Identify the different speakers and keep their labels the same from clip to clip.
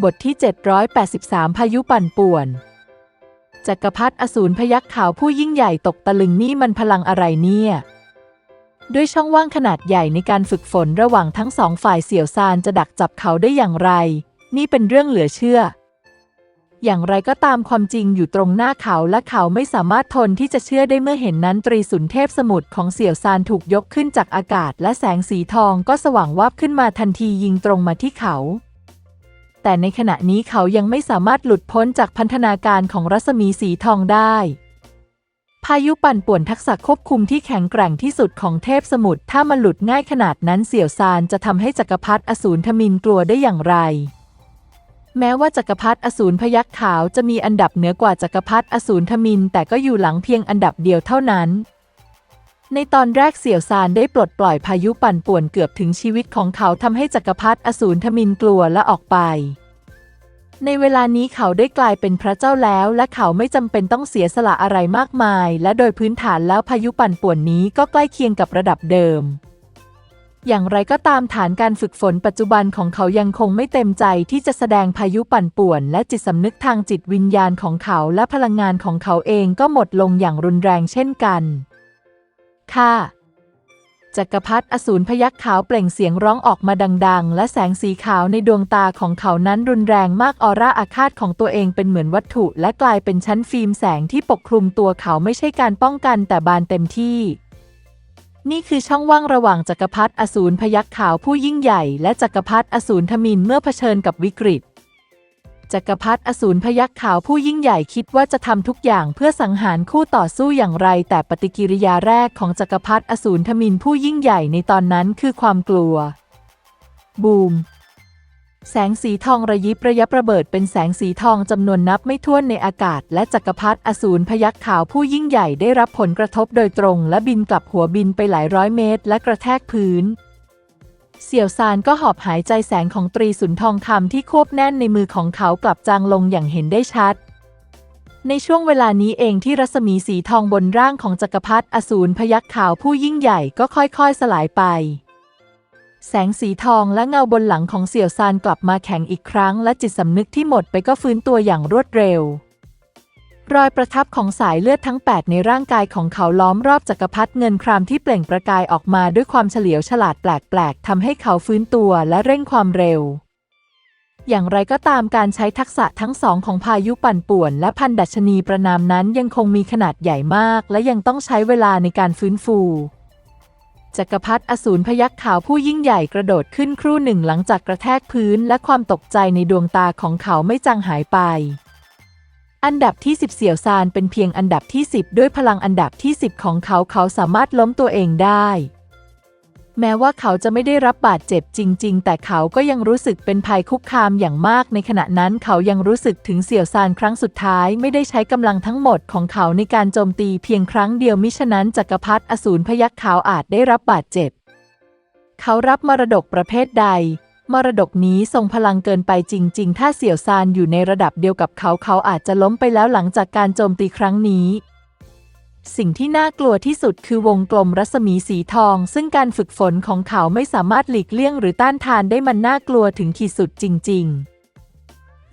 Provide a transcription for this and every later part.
Speaker 1: บทที่ 783 พายุปั่นป่วน จักรพรรดิอสูรพยักขาวผู้ยิ่งใหญ่ตกตะลึงนี่มันพลังอะไรเนี่ย ด้วยช่องว่างขนาดใหญ่ในการฝึกฝนระหว่างทั้งสองฝ่ายเสี่ยวซานจะดักจับเขาได้อย่างไร นี่เป็นเรื่องเหลือเชื่อ อย่างไรก็ตามความจริงอยู่ตรงหน้าเขาและเขาไม่สามารถทนที่จะเชื่อได้เมื่อเห็นนั้นตรีสุนเทพสมุทรของเสี่ยวซานถูกยกขึ้นจากอากาศ และแสงสีทองก็สว่างวาบขึ้นมาทันทียิงตรงมาที่เขา แต่ในขณะนี้เขายังไม่สามารถหลุดพ้นจากพันธนาการของรัศมีสีทองได้ พายุปั่นป่วนทักษะควบคุมที่แข็งแกร่งที่สุดของเทพสมุทรถ้ามันหลุดง่ายขนาดนั้นเสี่ยวซานจะทำให้จักรพรรดิอสูรทมินกลัวได้อย่างไร แม้ว่าจักรพรรดิอสูรพยัคฆ์ขาวจะมีอันดับเหนือกว่าจักรพรรดิอสูรทมิน แต่ก็อยู่หลังเพียงอันดับเดียวเท่านั้นในตอนแรกเสี่ยวซานได้ปลดปล่อยพายุปั่นป่วนเกือบถึงชีวิตของเขาทำให้จักรพรรดิอสูรทมินกลัวและออกไป ในเวลานี้เขาได้กลายเป็นพระเจ้าแล้ว และเขาไม่จำเป็นต้องเสียสละอะไรมากมาย และโดยพื้นฐานแล้วพายุปั่นป่วนนี้ก็ใกล้เคียงกับระดับเดิม อย่างไรก็ตามฐานการฝึกฝนปัจจุบันของเขายังคงไม่เต็มใจที่จะแสดงพายุปั่นป่วน และจิตสำนึกทางจิตวิญญาณของเขาและพลังงานของเขาเองก็หมดลงอย่างรุนแรงเช่นกัน ค่ะ จักรพรรดิอสูรพยักขาวเปล่งเสียงร้องออกมาดัง ๆ และแสงสีขาวในดวงตาของเขานั้นรุนแรงมากออร่าอาฆาตของตัวเองเป็นเหมือนวัตถุ และกลายเป็นชั้นฟิล์มแสงที่ปกคลุมตัวเขาไม่ใช่การป้องกันแต่บานเต็มที่ นี่คือช่องว่างระหว่างจักรพรรดิอสูรพยักขาวผู้ยิ่งใหญ่ และจักรพรรดิอสูรทมินเมื่อเผชิญกับวิกฤต จักรพรรดิอสูรพยักขาวผู้ยิ่งใหญ่คิดว่าจะทำทุกอย่างเพื่อสังหารคู่ต่อสู้อย่างไร แต่ปฏิกิริยาแรกของจักรพรรดิอสูรทมินผู้ยิ่งใหญ่ในตอนนั้นคือความกลัว บูม แสงสีทองระยิบระยับระเบิดเป็นแสงสีทองจำนวนนับไม่ถ้วนในอากาศ และจักรพรรดิอสูรพยักขาวผู้ยิ่งใหญ่ได้รับผลกระทบโดยตรง และบินกลับหัวบินไปหลายร้อยเมตร และกระแทกพื้น เสี่ยวซานก็หอบหายใจแสงของตรีสุนทองคำที่ควบแน่นในมือของเขากลับจางลงอย่างเห็นได้ชัด ในช่วงเวลานี้เองที่รัศมีสีทองบนร่างของจักรพรรดิอสูรพยักขาวผู้ยิ่งใหญ่ก็ค่อยๆสลายไป แสงสีทองและเงาบนหลังของเสี่ยวซานกลับมาแข็งอีกครั้ง และจิตสำนึกที่หมดไปก็ฟื้นตัวอย่างรวดเร็ว รอยประทับของสายเลือดทั้ง 8 ในร่างกายของเขาล้อมรอบจักรพรรดิเงินครามที่เปล่งประกายออกมาด้วยความเฉลียวฉลาดแปลกๆทำให้เขาฟื้นตัวและเร่งความเร็ว อย่างไรก็ตามการใช้ทักษะทั้งสองของพายุปั่นป่วน และพันดัชนีประนามนั้นยังคงมีขนาดใหญ่มาก และยังต้องใช้เวลาในการฟื้นฟูจักรพรรดิอสูรพยักขาวผู้ยิ่งใหญ่กระโดดขึ้นครู่หนึ่งหลังจากกระแทกพื้น และความตกใจในดวงตาของเขาไม่จางหายไป อันดับที่ 10 เสี่ยวซานเป็นเพียงอันดับที่ 10 ด้วยพลังอันดับที่ 10 ของเขาเขาสามารถล้มตัวเองได้ แม้ว่าเขาจะไม่ได้รับบาดเจ็บจริง ๆ แต่เขาก็ยังรู้สึกเป็นภัยคุกคามอย่างมาก ในขณะนั้นเขายังรู้สึกถึงเสี่ยวซานครั้งสุดท้ายไม่ได้ใช้กำลังทั้งหมดของเขาในการโจมตีเพียงครั้งเดียวมิฉะนั้นจักรพรรดิอสูรพยักขาวอาจได้รับบาดเจ็บ เขารับมรดกประเภทใด มรดกนี้ทรงพลังเกินไปจริง ๆ ถ้าเสี่ยวซานอยู่ในระดับเดียวกับเขาเขาอาจจะล้มไปแล้วหลังจากการโจมตีครั้งนี้ สิ่งที่น่ากลัวที่สุดคือวงกลมรัศมีสีทอง ซึ่งการฝึกฝนของเขาไม่สามารถหลีกเลี่ยงหรือต้านทานได้มันน่ากลัวถึงขีดสุดจริง ๆ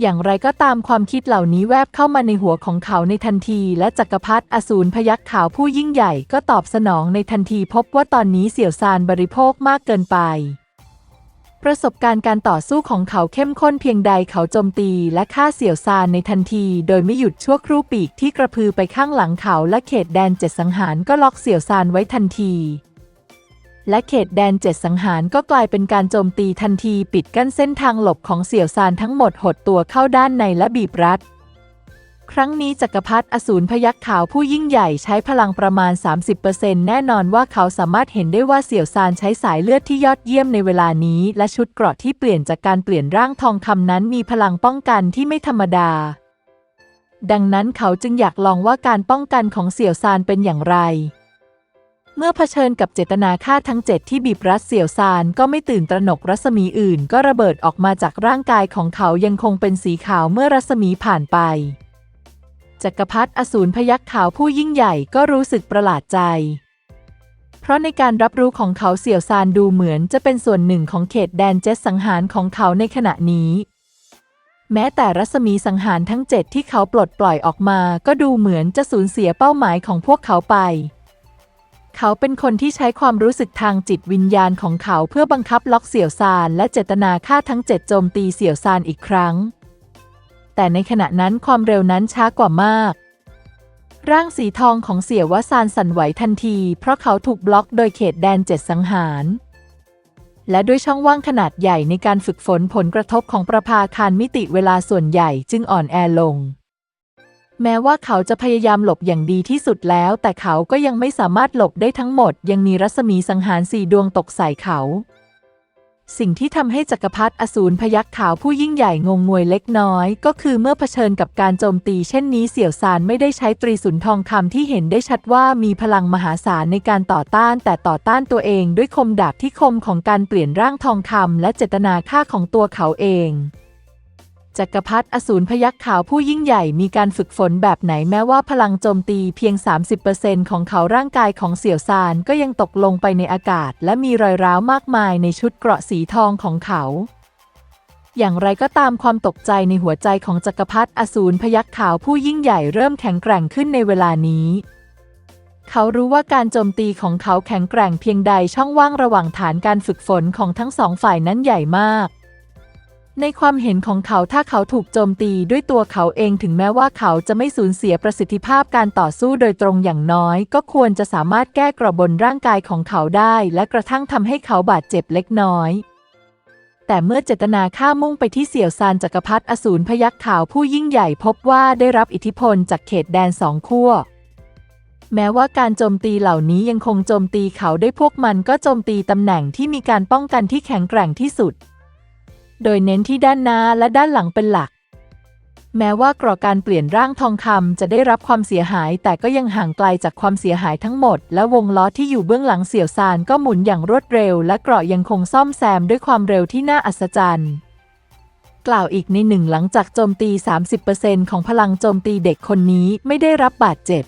Speaker 1: อย่างไรก็ตามความคิดเหล่านี้แวบเข้ามาในหัวของเขาในทันที และจักรพรรดิอสูรพยักขาวผู้ยิ่งใหญ่ก็ตอบสนองในทันทีพบว่าตอนนี้เสี่ยวซานบริโภคมากเกินไป ประสบการณ์การต่อสู้ของเขาเข้มข้นเพียงใดเขาโจมตีและฆ่าเสี่ยวซานในทันที โดยไม่หยุดชั่วครู่ปีกที่กระพือไปข้างหลังเขาและเขตแดนเจ็ดสังหารก็ล็อกเสี่ยวซานไว้ทันที และเขตแดนเจ็ดสังหารก็กลายเป็นการโจมตีทันที ปิดกั้นเส้นทางหลบของเสี่ยวซานทั้งหมดหดตัวเข้าด้านในและบีบรัด ครั้งนี้จักรพรรดิอสูรพยักษ์ขาวผู้ยิ่งใหญ่ใช้พลังประมาณ 30%แน่นอนว่าเขาสามารถเห็นได้ว่าเสี่ยวซานใช้สายเลือดที่ยอดเยี่ยมในเวลานี้ และชุดเกราะที่เปลี่ยนจากการเปลี่ยนร่างทองคำนั้นมีพลังป้องกันที่ไม่ธรรมดา ดังนั้นเขาจึงอยากลองว่าการป้องกันของเสี่ยวซานเป็นอย่างไร เมื่อเผชิญกับเจตนาฆ่าทั้งเจ็ดที่บีบรัดเสี่ยวซานก็ไม่ตื่นตระหนกรัศมีอื่น ก็ระเบิดออกมาจากร่างกายของเขายังคงเป็นสีขาวเมื่อรัศมีผ่านไป จักรพรรดิอสูรพยักษ์ขาวผู้ยิ่งใหญ่ก็รู้สึกประหลาดใจ เพราะในการรับรู้ของเขาเสี่ยวซานดูเหมือนจะเป็นส่วนหนึ่งของเขตแดนเจ็ตสังหารของเขาในขณะนี้ แม้แต่รัศมีสังหารทั้งเจ็ดที่เขาปลดปล่อยออกมา ก็ดูเหมือนจะสูญเสียเป้าหมายของพวกเขาไป เขาเป็นคนที่ใช้ความรู้สึกทางจิตวิญญาณของเขาเพื่อบังคับล็อกเสี่ยวซานและเจตนาฆ่าทั้งเจ็ดโจมตีเสี่ยวซานอีกครั้ง แต่ในขณะนั้นความเร็วนั้นช้ากว่ามาก ร่างสีทองของเสี่ยววซานสั่นไหวทันที เพราะเขาถูกบล็อกโดยเขตแดนเจ็ดสังหาร และด้วยช่องว่างขนาดใหญ่ในการฝึกฝนผลกระทบของประภาคารมิติเวลาส่วนใหญ่จึงอ่อนแอลงแม้ว่าเขาจะพยายามหลบอย่างดีที่สุดแล้ว แต่เขาก็ยังไม่สามารถหลบได้ทั้งหมด ยังมีรัศมีสังหารสี่ดวงตกใส่เขา สิ่งที่ทำให้จักรพรรดิอสูรพยักขาวผู้ยิ่งใหญ่งงงวยเล็กน้อย ก็คือเมื่อเผชิญกับการโจมตีเช่นนี้เสี่ยวซานไม่ได้ใช้ตรีสุนทองคำที่เห็นได้ชัดว่ามีพลังมหาศาลในการต่อต้าน แต่ต่อต้านตัวเองด้วยคมดาบที่คมของการเปลี่ยนร่างทองคำและเจตนาฆ่าของตัวเขาเอง จักรพรรดิอสูรพยักขาวผู้ยิ่งใหญ่มีการฝึกฝนแบบไหนแม้ว่าพลังโจมตีเพียง 30%ของเขาร่างกายของเสี่ยวซานก็ยังตกลงไปในอากาศ และมีรอยร้าวมากมายในชุดเกราะสีทองของเขา อย่างไรก็ตามความตกใจในหัวใจของจักรพรรดิอสูรพยักขาวผู้ยิ่งใหญ่เริ่มแข็งแกร่งขึ้นในเวลานี้เขารู้ว่าการโจมตีของเขาแข็งแกร่งเพียงใดช่องว่างระหว่างฐานการฝึกฝนของทั้งสองฝ่ายนั้นใหญ่มาก ในความเห็นของเขาถ้าเขาถูกโจมตีด้วยตัวเขาเองถึงแม้ว่าเขาจะไม่สูญเสียประสิทธิภาพการต่อสู้โดยตรงอย่างน้อย ก็ควรจะสามารถแก้กระบนร่างกายของเขาได้ และกระทั่งทำให้เขาบาดเจ็บเล็กน้อย แต่เมื่อเจตนาฆ่ามุ่งไปที่เสี่ยวซานจักรพรรดิอสูรพยักษ์ขาวผู้ยิ่งใหญ่พบว่าได้รับอิทธิพลจากเขตแดนสองขั้วแม้ว่าการโจมตีเหล่านี้ยังคงโจมตีเขาได้พวกมันก็โจมตีตำแหน่งที่มีการป้องกันที่แข็งแกร่งที่สุด โดยเน้นที่ด้านหน้าและด้านหลังเป็นหลัก แม้ว่ากรอการเปลี่ยนร่างทองคำจะได้รับความเสียหาย แต่ก็ยังห่างไกลจากความเสียหายทั้งหมด และวงล้อที่อยู่เบื้องหลังเสี่ยวซานก็หมุนอย่างรวดเร็ว และเกราะยังคงซ่อมแซมด้วยความเร็วที่น่าอัศจรรย์กล่าวอีกในหนึ่งหลังจากโจมตี 30%ของพลังโจมตีเด็กคนนี้ไม่ได้รับบาดเจ็บ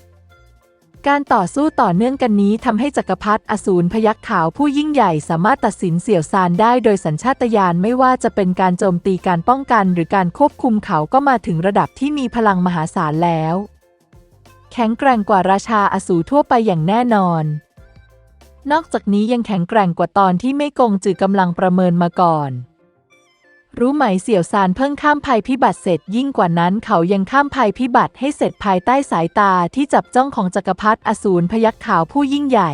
Speaker 1: การต่อสู้ต่อเนื่องกันนี้ทำให้จักรพรรดิอสูรพยักษ์ขาวผู้ยิ่งใหญ่สามารถตัดสินเสี่ยวซานได้โดยสัญชาตญาณไม่ว่าจะเป็นการโจมตีการป้องกันหรือการควบคุมเขาก็มาถึงระดับที่มีพลังมหาศาลแล้ว แข็งแกร่งกว่าราชาอสูรทั่วไปอย่างแน่นอน นอกจากนี้ยังแข็งแกร่งกว่าตอนที่ไม่กงจือกำลังประเมินมาก่อน รู้ไหมเสี่ยวซานเพิ่งข้ามภัยพิบัติเสร็จยิ่งกว่านั้นเขายังข้ามภัยพิบัติให้เสร็จภายใต้สายตาที่จับจ้องของจักรพรรดิอสูรพยักขาวผู้ยิ่งใหญ่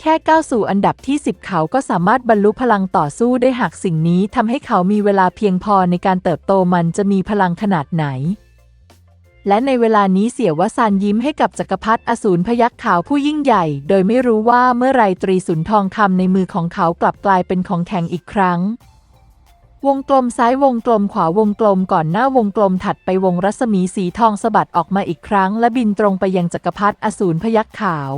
Speaker 1: แค่ก้าวสู่อันดับที่ 10 เขาก็สามารถบรรลุพลังต่อสู้ได้หากสิ่งนี้ทำให้เขามีเวลาเพียงพอในการเติบโตมันจะมีพลังขนาดไหน และในเวลานี้เสี่ยววซานยิ้มให้กับจักรพรรดิอสูรพยักขาวผู้ยิ่งใหญ่ โดยไม่รู้ว่าเมื่อไรตรีสุนทองคำในมือของเขากลับกลายเป็นของแข็งอีกครั้ง วงกลมซ้ายวงกลมขวาวงกลมก่อนหน้าวงกลมถัดไปวงรัศมีสีทองสะบัดออกมาอีกครั้ง และบินตรงไปยังจักรพรรดิอสูรพยักขาว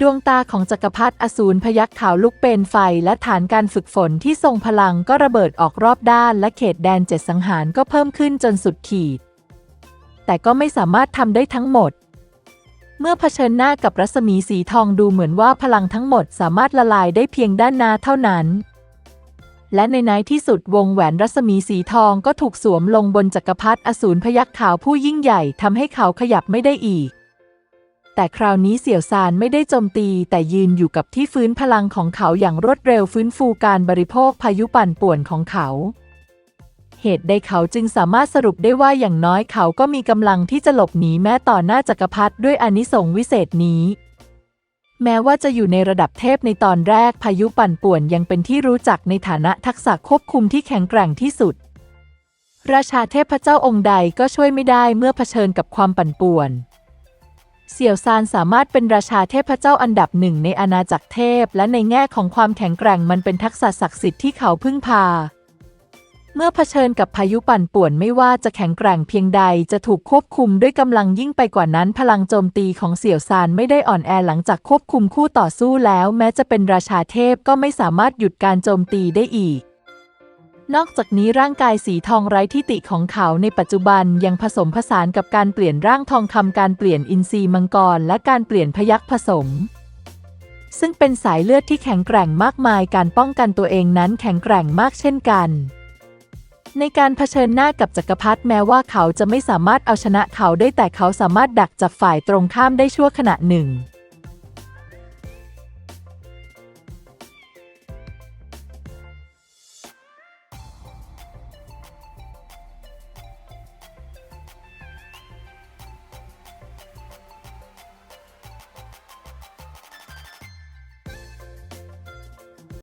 Speaker 1: ดวงตาของจักรพรรดิอสูรพยักขาวลุกเป็นไฟและฐานการฝึกฝนที่ทรงพลังก็ระเบิดออกรอบด้าน และเขตแดนเจ็ดสังหารก็เพิ่มขึ้นจนสุดขีด แต่ก็ไม่สามารถทำได้ทั้งหมดเมื่อเผชิญหน้ากับรัศมีสีทองดูเหมือนว่าพลังทั้งหมดสามารถละลายได้เพียงด้านหน้าเท่านั้น และในในที่สุดวงแหวนรัศมีสีทองก็ถูกสวมลงบนจักรพรรดิอสูรพยักขาวผู้ยิ่งใหญ่ทำให้เขาขยับไม่ได้อีก แต่คราวนี้เสี่ยวซานไม่ได้โจมตี แต่ยืนอยู่กับที่ฟื้นพลังของเขาอย่างรวดเร็วฟื้นฟูการบริโภคพายุปั่นป่วนของเขา เหตุใดเขาจึงสามารถสรุปได้ว่าอย่างน้อยเขาก็มีกำลังที่จะหลบหนีแม้ต่อหน้าจักรพรรดิด้วยอนิสงส์วิเศษนี้ แม้ว่าจะอยู่ในระดับเทพในตอนแรกพายุปั่นป่วนยังเป็นที่รู้จักในฐานะทักษะควบคุมที่แข็งแกร่งที่สุด ราชาเทพเจ้าองค์ใดก็ช่วยไม่ได้เมื่อเผชิญกับความปั่นป่วน เสี่ยวซานสามารถเป็นราชาเทพเจ้าอันดับหนึ่งในอาณาจักรเทพ และในแง่ของความแข็งแกร่งมันเป็นทักษะศักดิ์สิทธิ์ที่เขาพึ่งพา เมื่อเผชิญกับพายุปั่นป่วนไม่ว่าจะแข็งแกร่งเพียงใดจะถูกควบคุมด้วยกำลังยิ่งไปกว่านั้น พลังโจมตีของเสี่ยวซานไม่ได้อ่อนแอหลังจากควบคุมคู่ต่อสู้แล้ว แม้จะเป็นราชาเทพก็ไม่สามารถหยุดการโจมตีได้อีก นอกจากนี้ร่างกายสีทองไร้ที่ติของเขาในปัจจุบันยังผสมผสานกับการเปลี่ยนร่างทองคำการเปลี่ยนอินทรีย์มังกร และการเปลี่ยนพยัคฆ์ผสมซึ่งเป็นสายเลือดที่แข็งแกร่งมากมาย การป้องกันตัวเองนั้นแข็งแกร่งมากเช่นกัน ในการเผชิญหน้ากับจักรพรรดิแม้ว่าเขาจะไม่สามารถเอาชนะเขาได้แต่เขาสามารถดักจับฝ่ายตรงข้ามได้ชั่วขณะหนึ่ง